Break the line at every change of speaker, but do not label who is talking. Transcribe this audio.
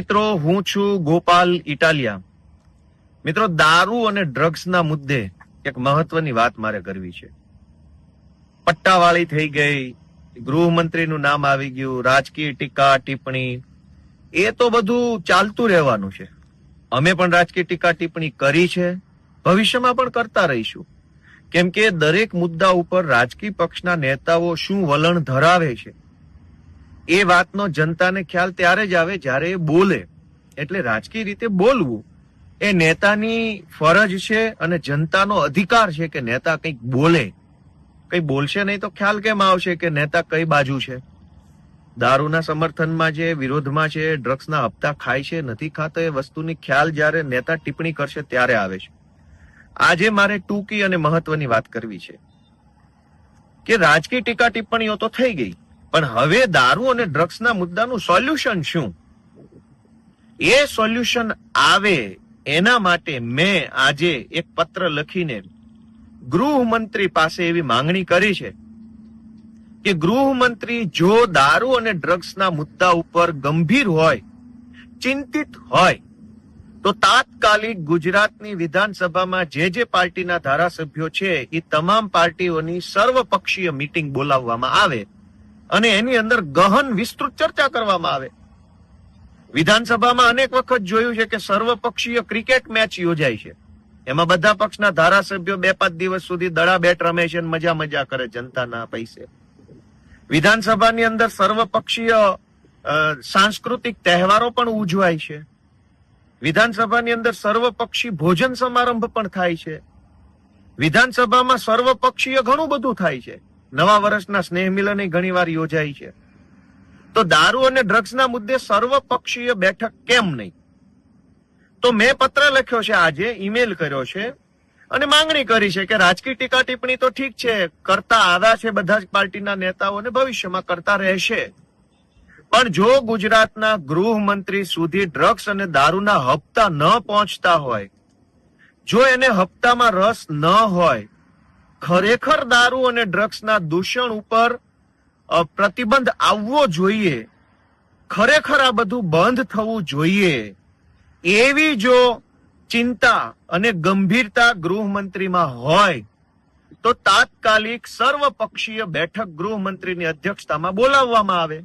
મિત્રો, હું છું ગોપાલ ઇટાલિયા. મિત્રો, દારૂ અને ડ્રગ્સના મુદ્દે એક મહત્વની વાત મારે કરવી છે. પટ્ટાવાળી થઈ ગઈ, ગૃહમંત્રીનું નામ આવી ગયું, રાજકીય ટીકા, ટિપ્પણી, એ તો બધું ચાલતું રહેવાનું છે. અમે પણ રાજકીય ટીકા, ટિપ્પણી કરી છે, ભવિષ્યમાં પણ કરતા રહીશું. કેમ કે દરેક મુદ્દા ઉપર રાજકીય પક્ષના નેતાઓ શું વલણ ધરાવે છે એ વાતનો જનતાને ખ્યાલ ત્યારે જ આવે જ્યારે એ બોલે. એટલે રાજકીય રીતે બોલવું એ નેતાની ફરજ છે અને જનતાનો અધિકાર છે કે નેતા કંઈક બોલે. કંઈ બોલશે નહીં તો ખ્યાલ કેમ આવશે કે નેતા કઈ બાજુ છે? દારૂના સમર્થનમાં છે, વિરોધમાં છે, ડ્રગ્સના હપ્તા ખાય છે, નથી ખાતો એ વસ્તુની ખ્યાલ જ્યારે નેતા ટિપ્પણી કરશે ત્યારે આવે છે. આજે મારે ટૂંકી અને મહત્વની વાત કરવી છે કે રાજકીય ટીકા ટિપ્પણીઓ તો થઈ ગઈ. પણ હવે દારૂ અને ડ્રગ્સના મુદ્દાનું સોલ્યુશન શું? એ સોલ્યુશન આવે એના માટે મેં આજે એક પત્ર લખીને ગૃહમંત્રી પાસે એવી માંગણી કરી છે કે ગૃહમંત્રી જો દારૂ અને ડ્રગ્સના મુદ્દા ઉપર ગંભીર હોય, ચિંતિત હોય, તો તાત્કાલિક ગુજરાતની વિધાનસભામાં જે જે પાર્ટીના ધારાસભ્યો છે, એ તમામ પાર્ટીઓની સર્વપક્ષીય મીટિંગ બોલાવવામાં આવે. અને એની અંદર ગહન વિસ્તૃત ચર્ચા કરવામાં આવે. વિધાનસભામાં અનેક વખત જોયું છે કે સર્વપક્ષીય ક્રિકેટ મેચ યોજાય છે. એમાં બધા પક્ષના ધારાસભ્યો બે પાંચ દિવસ સુધી દડા બેટ રમે છે મજા મજા કરે જનતાના પૈસે. વિધાનસભાની અંદર સર્વપક્ષીય સાંસ્કૃતિક તહેવારો પણ ઉજવાય છે. વિધાનસભાની અંદર સર્વપક્ષી ભોજન સમારંભ પણ થાય છે. વિધાનસભામાં સર્વપક્ષીય ઘણું બધું થાય છે. નવા વર્ષના સ્નેહ મિલન ઘણી વાર યોજાય છે. તો દારૂ અને ડ્રગ્સના મુદ્દે સર્વપક્ષીય બેઠક કેમ નહીં? તો મેં પત્ર લખ્યો છે, આજે ઈમેલ કર્યો છે અને માંગણી કરી છે કે રાજકીય ટીકા ટિપ્પણી તો ઠીક છે, કરતા આવ્યા છે બધા જ પાર્ટીના નેતાઓ અને ભવિષ્યમાં કરતા રહેશે. પણ જો ગુજરાતના ગૃહમંત્રી સુધી ડ્રગ્સ અને દારૂના હપ્તા ન પહોંચતા હોય, જો એને હપ્તામાં રસ ન હોય ખરેખર દારૂ અને ડ્રગ્સના દૂષણ ઉપર પ્રતિબંધ આવવો જોઈએ. ખરેખર આ બધું બંધ થવું જોઈએ. એવી જો ચિંતા અને ગંભીરતા ગૃહમંત્રીમાં હોય, તો તાત્કાલિક સર્વપક્ષીય બેઠક ગૃહમંત્રીની અધ્યક્ષતામાં બોલાવવામાં આવે.